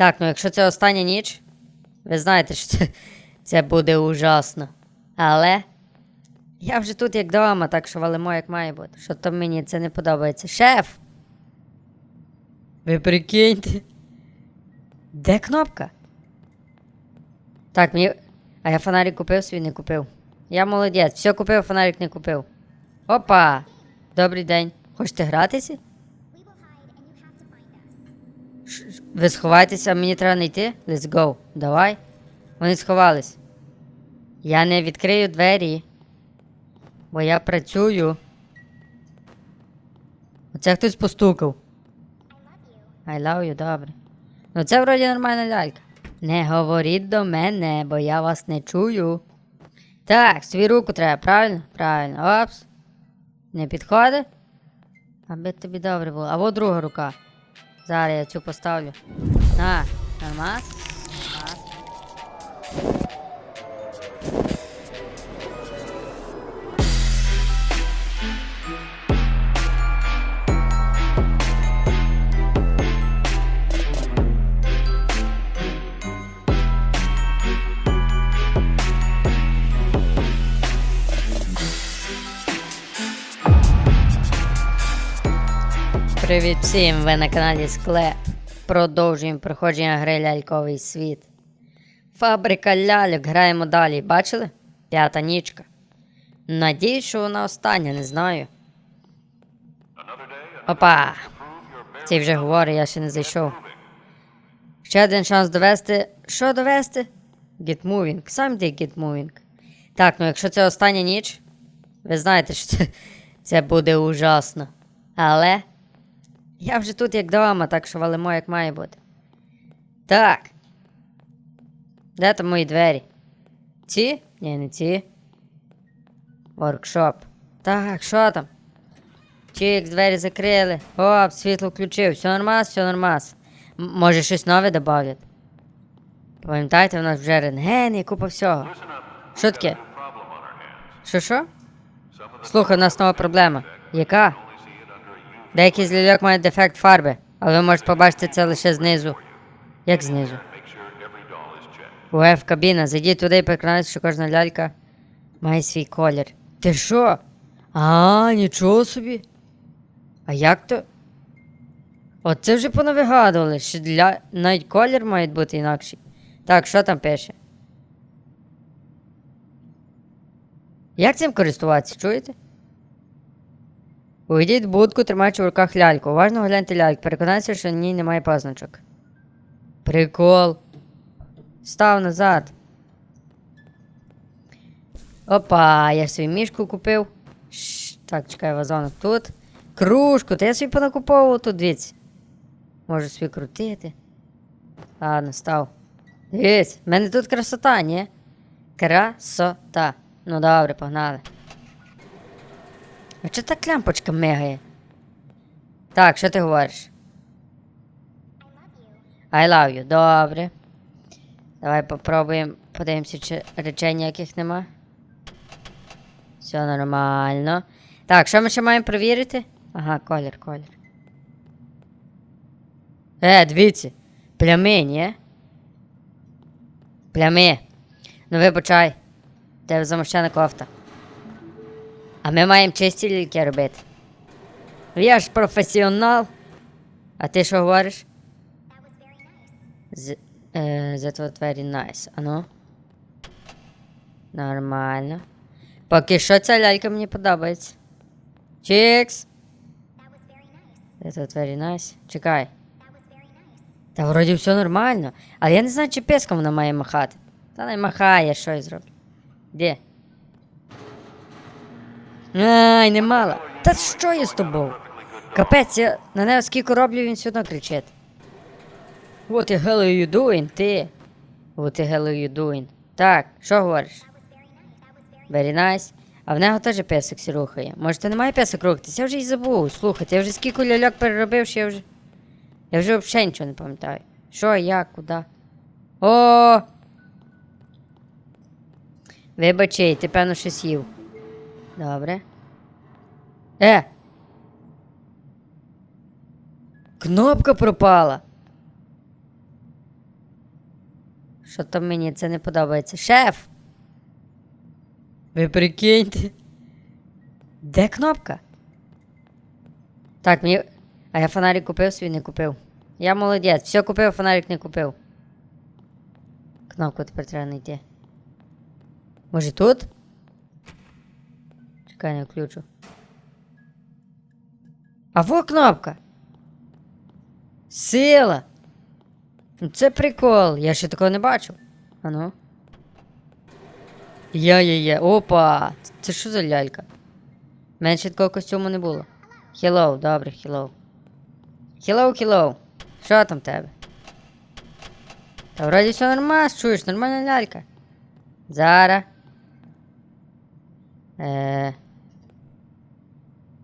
Так, ну якщо це остання ніч, ви знаєте, що це, це буде ужасно. Але я вже тут як вдома, так що валимо як має бути. Що то мені це не подобається. Шеф! Ви прикиньте. Де кнопка? Так, мені. А я фонарик купив свій не купив. Я молодець, все купив, фонарик не купив. Опа! Добрий день. Хочете гратися? Ви сховайтеся, мені треба не йти. Let's go. Давай. Вони сховались. Я не відкрию двері. Бо я працюю. Оце хтось постукав. I love you, добре. Ну це вроді нормальна лялька. Не говоріть до мене, бо я вас не чую. Так, свій руку треба, правильно? Правильно. Опс. Не підходить? Аби тобі добре було. А от друга рука. Зараз я цю поставлю. На, нормас. Нормас. Привіт всім! Ви на каналі Скле. Продовжуємо проходження гри Ляльковий світ. Фабрика ляльок, граємо далі. Бачили? П'ята нічка. Надіюсь, що вона остання, не знаю. Опа! Цей вже говорить, я ще не зайшов. Ще один шанс довести. Що довести? Get moving. Сам ти get. Так, ну якщо це остання ніч, ви знаєте, що це, це буде ужасно. Але я вже тут як вдома, так що валимо як має бути. Так. Де там мої двері? Ці? Ні, не ці. Воркшоп. Так, що там? Чик, двері закрили. Оп, світло включив. Все нормас, все нормас. Може щось нове добавлять? Пам'ятаєте, у нас вже рентген і купа всього. Що таке? Що що? Слухай, у нас нова проблема. Яка? Деякі з ляльок мають дефект фарби, але ви можете побачити це лише знизу. Як знизу? УФ кабіна, зайдіть туди і переконайтеся, що кожна лялька має свій колір. Ти що? А, нічого собі. А як то? Оце вже понавигадували, що для... навіть колір має бути інакший. Так, що там пише? Як цим користуватися, чуєте? Увійдіть в будку, тримаючи в руках ляльку. Уважно гляньте ляльку. Переконайтеся, що в ній немає позначок. Прикол. Став назад. Опа, я свою мішку купив. Шш, так, чекай, вазонок тут. Кружку, та я собі понакуповував тут, дивіться. Можу собі крутити. Ладно, став. Дивіться, в мене тут красота, ні? Красота. Ну добре, погнали. А чого так лямпочка мигає? Так, що ти говориш? I love you. Добре. Давай попробуємо. Подивимося, чи речей ніяких нема. Все нормально. Так, що ми ще маємо перевірити? Ага, колір, колір. Е, дивіться. Плями, ні? Плями. Ну вибачай. Тебе замощена кофта. А ми маємо чисті лільки робити. Я ж професіонал. А ти що говориш? З, е, that was very nice. Нормально. Поки що ця лялька мені подобається. Чікс. That was very nice. Чекай. Та вроді все нормально. Але я не знаю, чи песком вона має махати. Та не махає, що я зроблю. Де? Ай, не мало. Та що я з тобою? Капець, я на нього скільки роблю, він все одно кричить. What the hell are you doing, ти? What the hell are you doing? Так, що говориш? Very nice. А в нього теж песик сі рухає. Може, ти немає песик рухатися? Я вже й забув. Слухайте, я вже скільки ляльок переробив, що я вже. Я вже взагалі нічого не пам'ятаю. Що, як, куди? О! Вибачай, ти певно щось їв. Добре. Е! Кнопка пропала. Що там мені це не подобається? Шеф! Ви прикиньте. Де кнопка? Так, мені. А я фонарик купив свій не купив. Я молодець, все купив, фонарик не купив. Кнопку тепер треба знайти. Може тут? Чекай, не. А во кнопка. Сила. Ну це прикол. Я ще такого не бачив. Ану. Я-я-я. Опа! Це що за лялька? Менше такого костюму не було. Hello, добре, hello. Hello, hello. Що там тебе? Та вроді все нормально, чуєш, нормальна лялька. Зара. Е...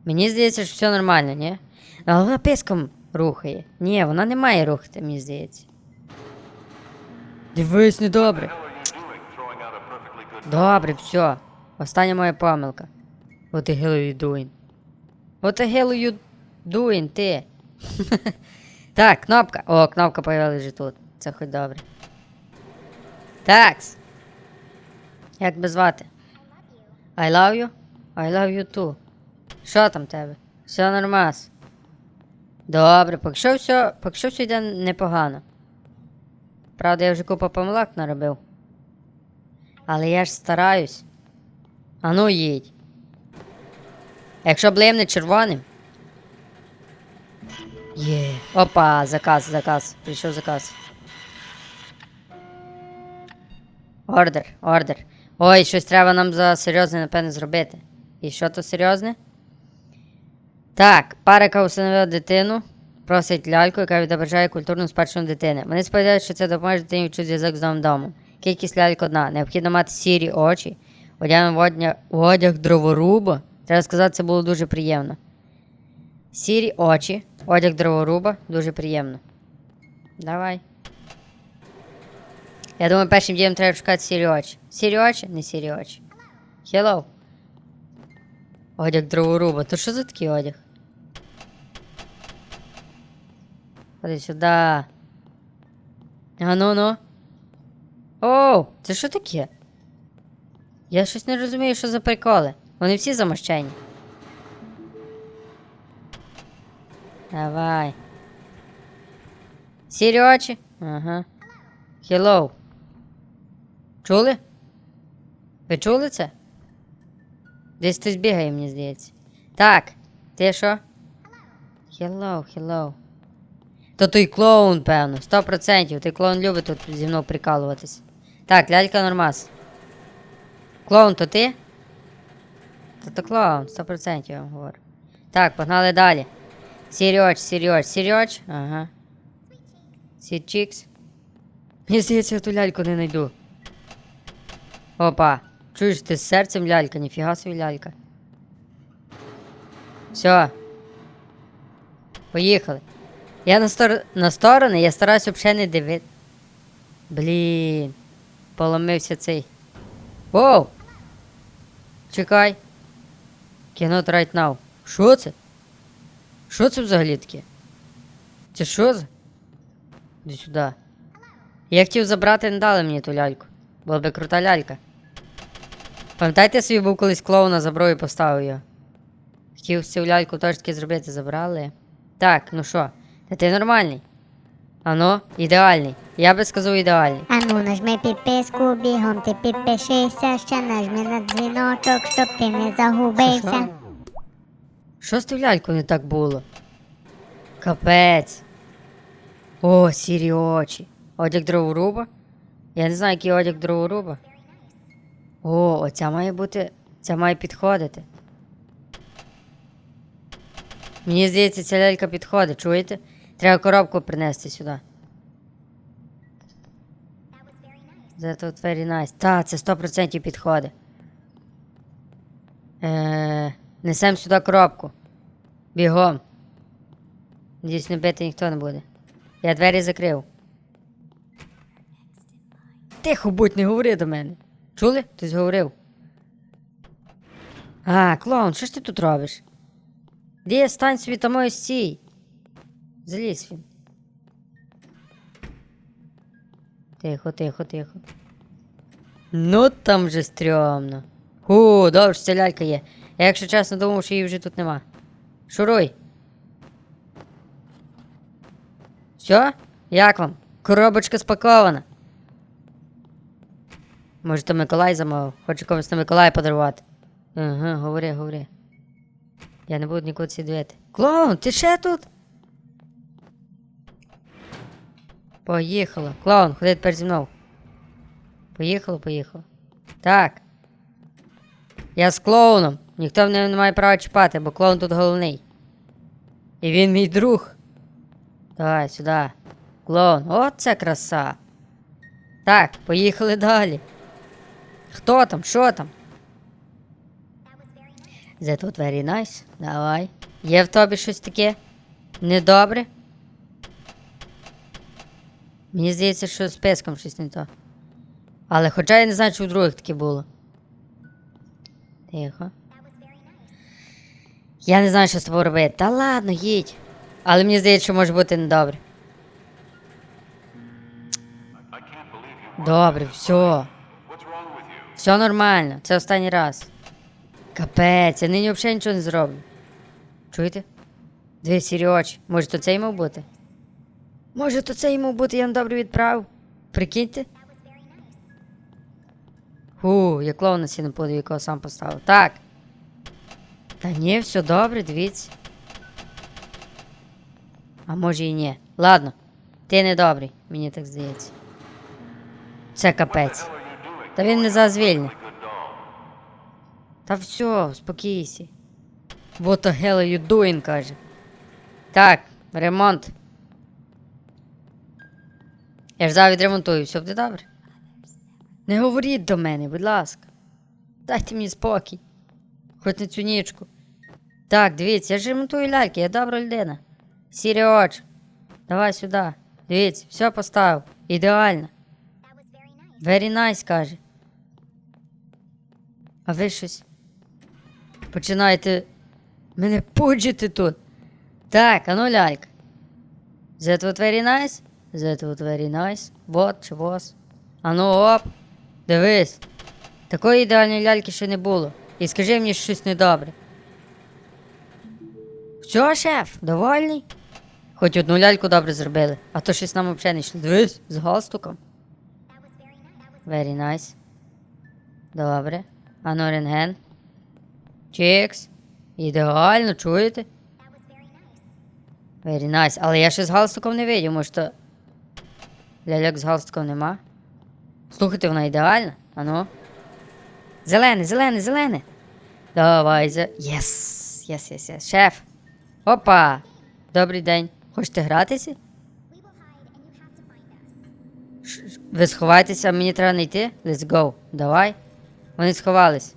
Мені здається, що все нормально, ні? Але вона писком рухає. Ні, вона не має рухати, мені здається. Дивись, недобре. Добре, все. Остання моя помилка. What the hell are you doing? What the hell are you doing, ти? так, кнопка. О, кнопка появилась вже тут. Це хоч добре. Такс. Як тебе звати? I love you? I love you too. Що там тебе? Все нормас. Добре, поки що все, поки що все йде непогано. Правда, я вже купа помилок наробив. Але я ж стараюсь. Ану їдь. Якщо блимне червоним. Є. Опа, заказ, заказ. Прийшов заказ. Ордер, ордер. Ой, щось треба нам за серйозне, напевне, зробити. І що то серйозне? Так, пара, яка усиновила дитину, просить ляльку, яка відображає культурну спадщину дитини. Вони сподіваються, що це допоможе дитині відчути зв'язок з новим домом. Кількість ляльок одна. Необхідно мати сірі очі, одягнути в одяг, дроворуба. Треба сказати, це було дуже приємно. Сірі очі, одяг дроворуба, дуже приємно. Давай. Я думаю, першим дієм треба шукати сірі очі. Сірі очі? Не сірі очі. Hello. Одяг дроворуба. То що за такий одяг? Ходи сюди. А ну ну. Оу, це що таке? Я щось не розумію, що за приколи. Вони всі замощені. Давай. Сірі очі? Ага. Hello. Чули? Ви чули це? Десь хтось бігає, мені здається. Так, ти що? Hello, hello. То той клоун, певно, 100%. Той клоун любить тут зі мною прикалуватись. Так, лялька нормас. Клоун, то ти? То то клоун, 100% я вам говорю. Так, погнали далі. Сіріоч, сіріоч, сіріоч. Ага. Сірчікс. Мені здається, я ту ляльку не знайду. Опа. Чуєш, ти з серцем лялька, ніфіга собі лялька. Все. Поїхали. Я на, стор... на сторони, я стараюсь взагалі не дивити. Блін. Поломився цей. Воу! Чекай. Cannot right now. Що це? Що це взагалі таке? Це що за? Іди сюди. Я хотів забрати, не дали мені ту ляльку. Була би крута лялька. Пам'ятаєте, собі був колись клоуна забрав і поставив його. Хотів цю ляльку теж таки зробити, забрали. Так, ну що, та ти нормальний? Ано, ідеальний. Я би сказав ідеальний. Ану, нажми підписку, бігом ти підпишися, ще нажми на дзвіночок, щоб ти не загубився. Що з тою лялькою не так було? Капець. О, сірі очі. Одяг дроворуба? Я не знаю, який одяг дроворуба. О, оця має бути. Ця має підходити. Мені здається, ця лялька підходить, чуєте? Треба коробку принести сюди. That was very nice. Та, це 100% підходить. Е, несем сюди коробку. Бігом. Надіюсь, не бити ніхто не буде. Я двері закрив. Тихо будь, не говори до мене. Чули? Хтось говорив. А, клоун, що ж ти тут робиш? Де стань собі там ось стій. Залізь він. Тихо, тихо, тихо. Ну там же стрьомно. Ху, добре, що ця лялька є. Я, якщо чесно, думав, що її вже тут нема. Шуруй. Все? Як вам? Коробочка спакована. Може, то Миколай замовив? Хочу комусь на Миколая подарувати. Ага, говори, говори. Я не буду нікуди сидіти. Клоун, ти ще тут? Поїхала. Клоун, ходи тепер зі мною. Поїхало, поїхало. Так. Я з клоуном. Ніхто мене не має права чіпати, бо клоун тут головний. І він мій друг. Давай сюди. Клоун, от це краса. Так, поїхали далі. Хто там? Що там? That was very nice. Давай. Є в тобі щось таке? Недобре? Мені здається, що з песком щось не то. Але хоча я не знаю, чи у других таке було. Тихо. Я не знаю, що з тобою робити. Та ладно, їдь. Але мені здається, що може бути недобре. Добре, все. Все нормально, це останній раз. Капець, я нині взагалі нічого не зроблю. Чуєте? Дві сірі очі. Може, то цей мав бути? Може, то цей мав бути, я добре відправив. Прикиньте. Фу, я клоуна сі не подив, якого сам поставив. Так. Та ні, все добре, дивіться. А може і ні. Ладно. Ти не добрий, мені так здається. Це капець. Та він не зазвільний. Та все, спокійся. What the hell are you doing, каже. Так, ремонт. Я ж зараз відремонтую, все буде добре. Не говоріть до мене, будь ласка. Дайте мені спокій. Хоч на цю нічку. Так, дивіться, я ж ремонтую ляльки, я добра людина. Сірі очі. Давай сюди. Дивіться, все поставив. Ідеально. Very nice, каже. А ви щось починаєте мене пуджити тут. Так, а ну лялька. That what very nice? That what very nice? Вот чи was. А ну оп. Дивись. Такої ідеальної ляльки ще не було. І скажи мені щось недобре. Все, шеф, довольний? Хоч одну ляльку добре зробили, а то щось нам взагалі не йшло. Дивись, з галстуком. Very nice. Добре. А ну рентген. Чікс. Ідеально, чуєте? Very nice. Але я ще з галстуком не видів, може то. Ляльок з галстуком нема. Слухайте, вона ідеальна. Ану. Зелене, зелене, зелене. Давай, зе. Єс! Єс, єс, єс. Шеф. Опа! Добрий день. Хочете гратися? Ви сховайтеся, мені треба не йти. Let's go. Давай. Вони сховались.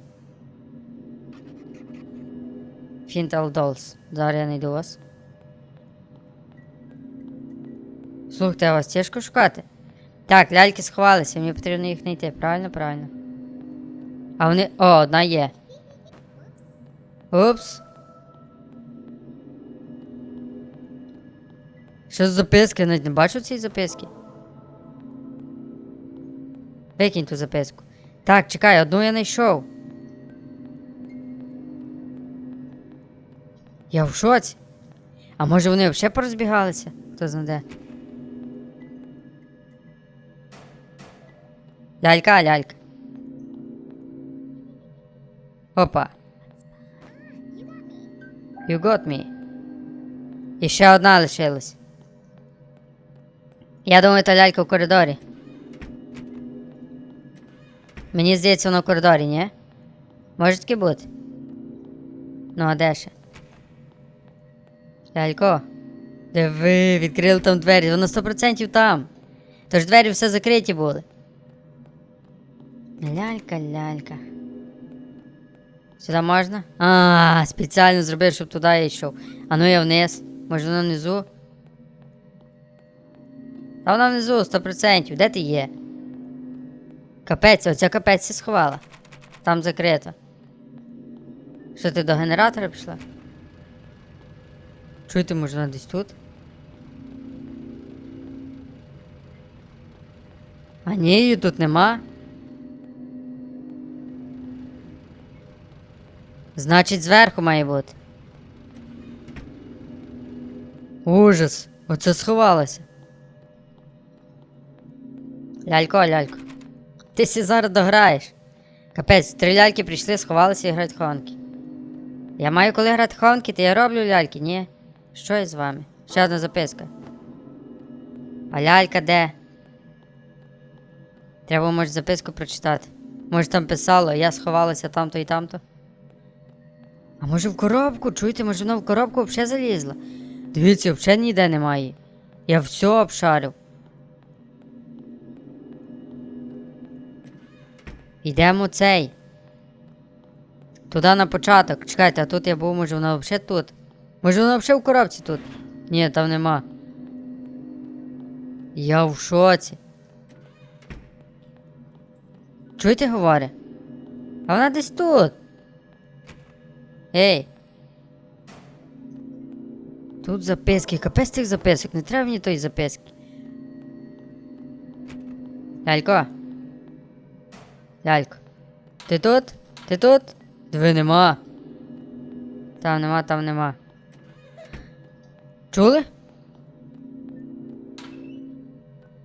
Фінтал Dolls. Зараз я знайду вас. Слухайте, а вас тяжко шукати? Так, ляльки сховалися, мені потрібно їх знайти. Правильно, правильно. А вони. О, одна є. Упс. Що за записки? Я навіть не бачу цієї записки. Викинь ту записку. Так, чекай, одну я знайшов. Я в шоці. А може вони взагалі порозбігалися? Хто знаде. Лялька, лялька. Опа. You got me. І одна лишилась. Я думаю, та лялька в коридорі. Мені здається, воно в коридорі, ні? Може таки бути? Ну, а де ще? Лялько. Диви, відкрили там двері, воно 100% там. Тож двері все закриті були. Лялька, лялька. Сюди можна? А, спеціально зробив, щоб туди я йшов. А ну я вниз. Може воно внизу? Та вона внизу, 100%. Де ти є? Капець, оця капець сховала. Там закрито. Що ти до генератора пішла? Чуєте, може вона десь тут? А ні, її тут нема. Значить, зверху має бути. Ужас! Оце сховалося. Лялько, лялько. Ти сі зараз дограєш. Капець, три ляльки прийшли, сховалися і грають в хованки. Я маю коли грати хованки, то я роблю ляльки, ні. Що я з вами? Ще одна записка. А лялька де? Треба, може, записку прочитати. Може там писало, я сховалася там-то і там-то. А може в коробку? Чуєте, може воно в коробку взагалі залізла? Дивіться, взагалі ніде немає. Я все обшарив. Йдемо цей. Туди на початок. Чекайте, а тут я був, може воно взагалі тут. Може воно взагалі в коробці тут? Ні, там нема. Я в шоці. Чуєте, говори? А вона десь тут. Ей. Тут записки. Капець цих записок. Не треба мені тої записки. Лялько. Лялько. Ти тут? Ти тут? Диви нема. Там нема, там нема. Чули?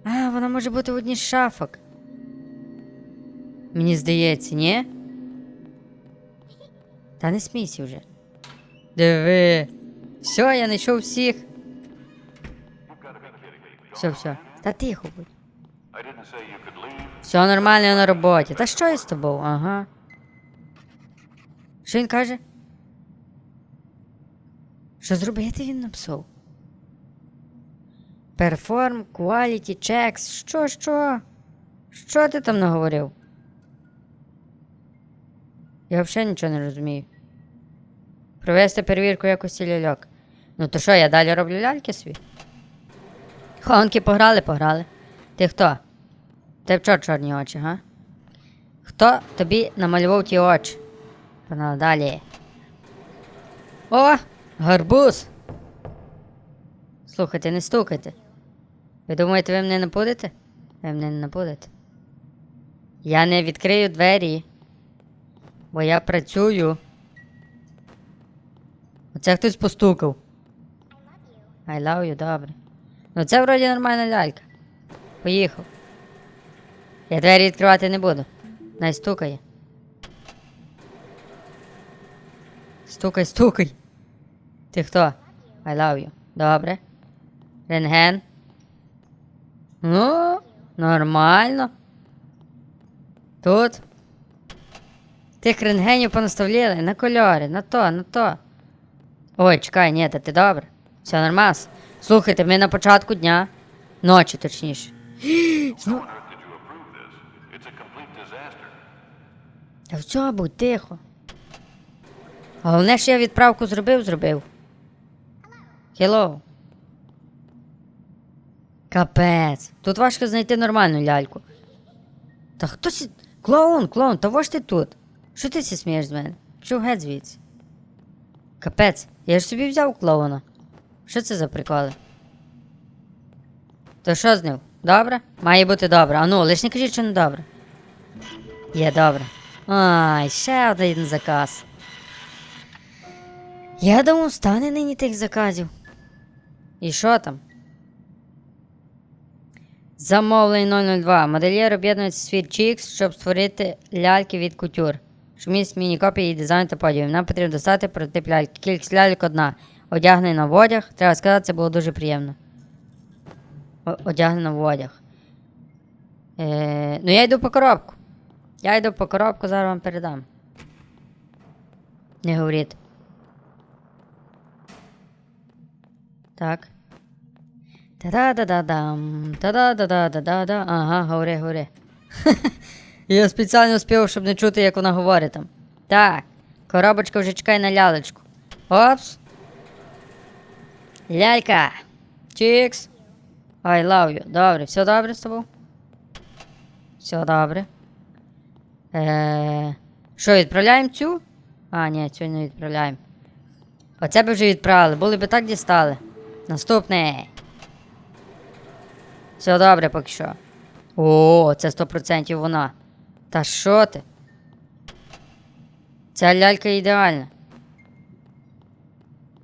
А, вона може бути в одній з шафок. Мені здається, ні? Та не смійся вже. Диви. Все, я знайшов всіх. Все, все. Та тихо будь. Все нормально на роботі. Та що я з тобою? Ага. Що він каже? Що зробити він написав? Perform quality checks. Що, що? Що ти там наговорив? Я взагалі нічого не розумію. Провести перевірку якості ляльок. Ну то що, я далі роблю ляльки свої? Хонки пограли, пограли. Ти хто? Ти в чо чорні очі, га? Хто тобі намалював ті очі? Погнали далі. О! Гарбуз! Слухайте, не стукайте. Ви думаєте, ви мене напудите? Ви мене не напудите. Я не відкрию двері. Бо я працюю. Оце хтось постукав. I love you, добре. Ну це вроді нормальна лялька. Поїхав. Я двері відкривати не буду. Най стукає. Стукай, стукай. Ти хто? I love you. Добре. Рентген. Ну, нормально. Тут. Тих рентгенів понаставляли на кольори, на то, на то. Ой, чекай, ні, та ти добре. Все нормально. Слухайте, ми на початку дня. Ночі, точніше. Та все, будь тихо. Головне, що я відправку зробив, зробив. Hello. Капець. Тут важко знайти нормальну ляльку. Та хто сі. Клоун, клоун, того ж ти тут. Що ти сі смієш з мене? Чого геть звідси? Капець, я ж собі взяв клоуна. Що це за приколи? То що з ним? Добре? Має бути добре. А ну, лиш не кажіть, що не добре. Є добре. Ай, ще один заказ. Я думав, стане нині тих заказів. І що там? Замовлень 002. Модельєр об'єднується світ Chicks, щоб створити ляльки від кутюр. Шміс міні-копії, і дизайн та подіум. Нам потрібно достати прототип ляльки. Кількість ляльок одна. Одягнена в одяг. Треба сказати, це було дуже приємно. Одягнена в одяг. Е, ну я йду по коробку. Я йду по коробку, зараз вам передам. Не говоріть. Так. Та-да-да-да-дам. Та-да-да-да-да-да. Ага, говори, говори. Я спеціально спів, щоб не чути, як вона говорить там. Так, коробочка вже чекає на лялечку. Опс. Лялька. Чікс. I love you. Добре, все добре з тобою? Все добре. Е, що, відправляємо цю? А, ні, цю не відправляємо. Оце би вже відправили, були би так дістали. Наступне. Все добре поки що. О, це 100% вона. Та що ти? Ця лялька ідеальна.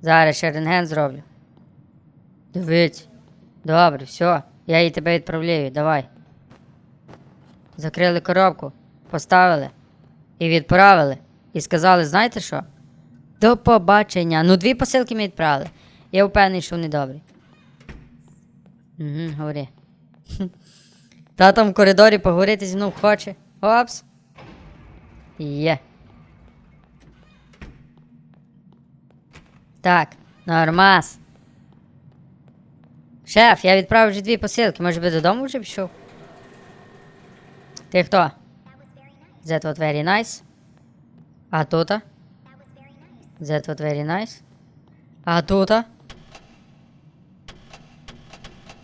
Зараз ще рентген зроблю. Дивись. Добре, все. Я її тебе відправляю, давай. Закрили коробку, поставили і відправили. І сказали, знаєте що? До побачення. Ну, дві посилки ми відправили. Я впевнений, що вони добрі. Угу, говори. Та там в коридорі поговорити зі мною хоче. Опс. Є. Так, нормас. Шеф, я відправив вже дві посилки. Може би додому вже пішов? Ти хто? That was very nice. А тута? That was very nice. А тута?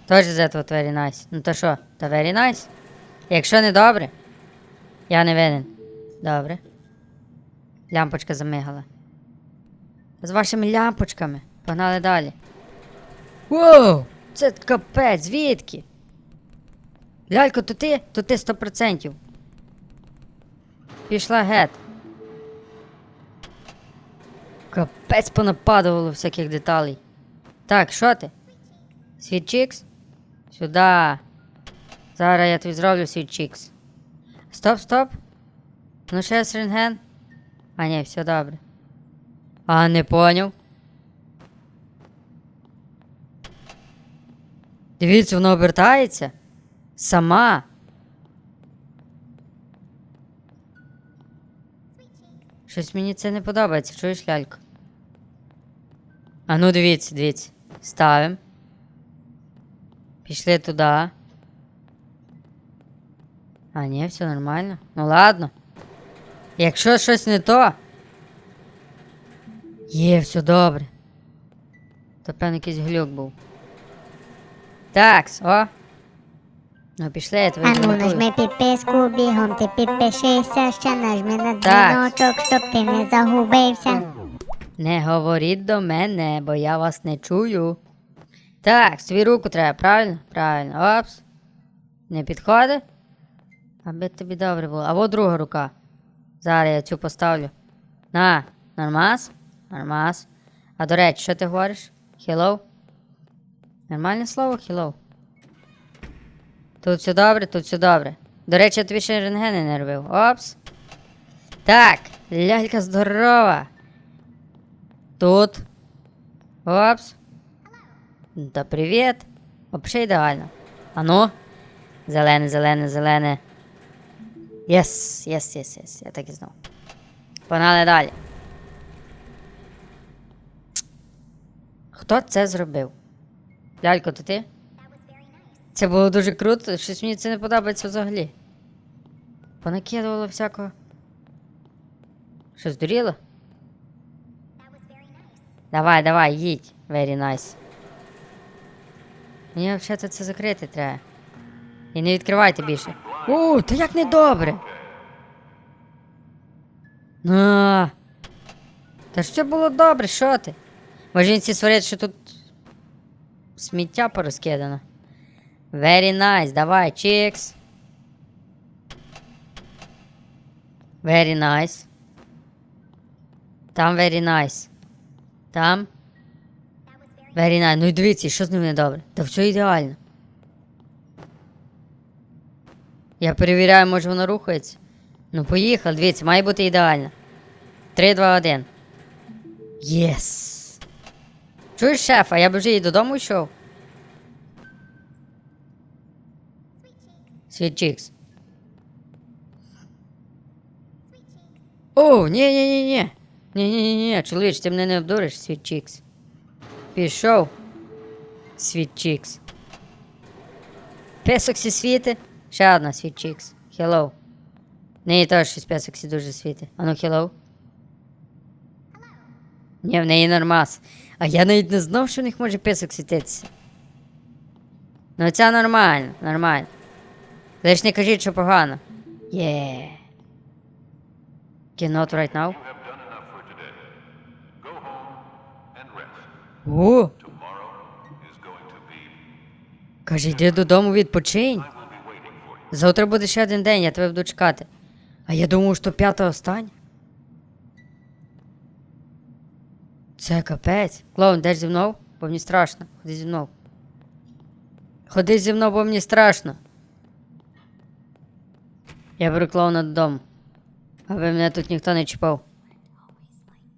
Тож that was very nice. Ну то що, то very nice? Якщо не добре, я не винен. Добре. Лямпочка замигала. З вашими лямпочками. Погнали далі. Воу! Це капець, звідки? Лялько, то ти? То ти 100%. Пішла гет. Капець понападувало всяких деталей. Так, що ти? Світ чікс? Сюда. Зараз я тобі зроблю світ чікс. Стоп, стоп. Ну ще рентген. А ні, все добре. А, не поняв. Дивіться, воно обертається. Сама. Щось мені це не подобається, чуєш лялько? А ну дивіться, дивіться. Ставим. Пішли туди. А, ні, все нормально. Ну ладно. Якщо щось не то. Є, все добре. То певно якийсь глюк був. Такс, о. Ну пішли, я тебе Ану, відремонтую. нажми підписку, бігом ти підпишися, ще нажми на дзвіночок, щоб ти не загубився. Не говоріть до мене, бо я вас не чую. Так, свій руку треба, правильно? Правильно. Опс. Не підходить? Аби тобі добре було. А от друга рука. Зараз я цю поставлю. На, нормас? Нормас. А до речі, що ти говориш? Hello? Нормальне слово hello. Тут все добре, тут все добре. До речі, я тобі ще рентгени не робив. Опс. Так, лялька здорова. Тут. Опс. Да привіт. Вообще ідеально. А ну. Зелене, зелене, зелене. Єс, єс, єс, єс. Я так і знав. Погнали далі. Хто це зробив? Лялько, то ти? Це було дуже круто, щось мені це не подобається взагалі. Понакидувало всякого. Що, здуріло? Давай, давай, їдь. Very nice. Мені взагалі це закрити треба. І не відкривайте більше. У, та як недобре. На. Та ж все було добре, що ти? Може він ці сварять, що тут сміття порозкидано. Very nice, давай, чікс. Very nice. Там very nice. Там. Very nice. Ну і дивіться, що з ним не добре. Та все ідеально. Я перевіряю, може воно рухається. Ну, поїхали, дивіться, має бути ідеально. 3, 2, 1. Єс. Чуєш, шефа, я б вже і додому йшов. Світ чікс. О, ні, ні, ні, ні. Ні, ні, ні, ні, чоловіч, ти мене не обдуриш, світ чікс. Пішов. Світ чікс. Песоксі світи. Ще одна світ чікс. Hello. Неї теж щось песоксі дуже світи. Ану, hello. Ні, в неї нормас. А я навіть не знав, що в них може песок світитися. Ну це нормально, нормально. Лиш не кажіть, що погано. Є. Cannot right now. О, каже, йди додому відпочинь. Завтра буде ще один день, я тебе буду чекати. А я думав, що п'ята остання. Це капець. Клоун, йдеш зі мною? Бо мені страшно. Ходи зі мною. Ходи зі мною, бо мені страшно. Я беру клоуна додому. Аби мене тут ніхто не чіпав.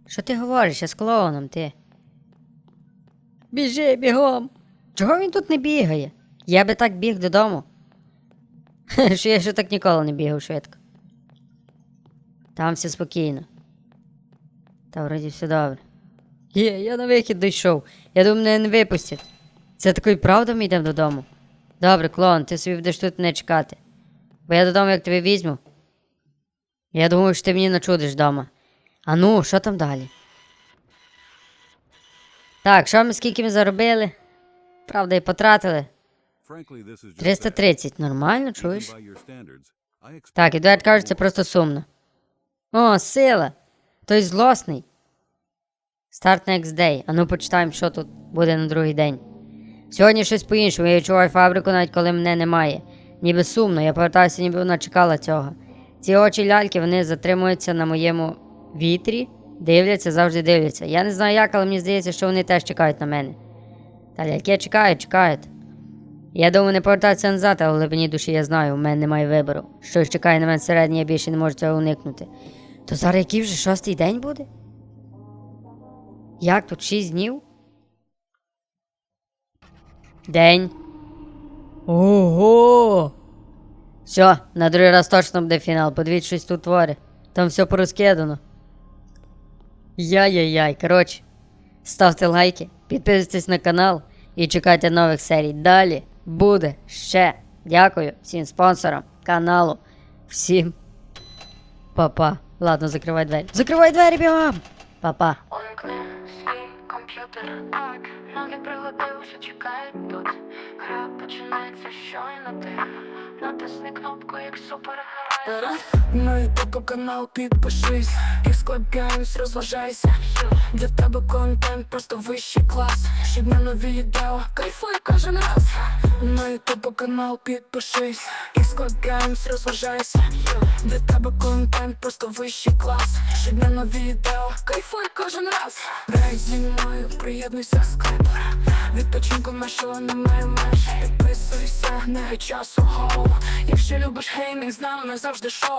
Що ти говориш? Я з клоуном, ти? Біжи бігом. Чого він тут не бігає? Я би так біг додому. Що я ще так ніколи не бігав швидко. Там все спокійно. Та вроді все добре. Є, я на вихід дійшов. Я думаю, мене не випустять. Це такою правда ми йдемо додому. Добре, клоун, ти собі будеш тут не чекати. Бо я додому як тебе візьму. Я думаю, що ти мені начудиш вдома. А ну, що там далі? Так, що ми скільки ми заробили? Правда, і потратили. 330, нормально, чуєш? Так, Едуард каже, це просто сумно. О, сила! Той злосний. Старт next day. А ну почитаємо, що тут буде на другий день. Сьогодні щось по-іншому. Я відчуваю фабрику, навіть коли мене немає. Ніби сумно, я повертаюся, ніби вона чекала цього. Ці очі ляльки вони затримуються на моєму вітрі, дивляться, завжди дивляться. Я не знаю як, але мені здається, що вони теж чекають на мене. Та ляльки чекають, чекають. Я думаю, не повертатися назад, але в глибині душі я знаю, у мене немає вибору. Щось чекає на мене всередині, я більше не можу цього уникнути. То зараз який вже шостий день буде? Як тут шість днів? День. Ого! Все, на другий раз точно буде фінал. Подивіться, щось тут творить. Там все порозкидано. Яй-яй-яй, коротше. Ставте лайки, підписуйтесь на канал і чекайте нових серій. Далі буде ще. Дякую всім спонсорам каналу. Всім Папа. -па. Ладно, закривай двері. Закривай двері бігом! Па-па. Комп'ютер, так, що чекають тут. Гра починається щойно ти. Натисни кнопку, як супергерой. На ютуб канал підпишись. Xcode Games, розважайся. Для тебе контент просто вищий клас. Щодня нові відео, кайфуй кожен раз. На ютуб канал підпишись. Xcode Games, розважайся. Для тебе контент просто вищий клас. Щодня нові відео, кайфуй кожен раз. Грай зі мною, приєднуйся скрипер Відпочинку нашого немає меж. Підписуйся, не часу гоу Якщо любиш геймінг, з нами завжди шоу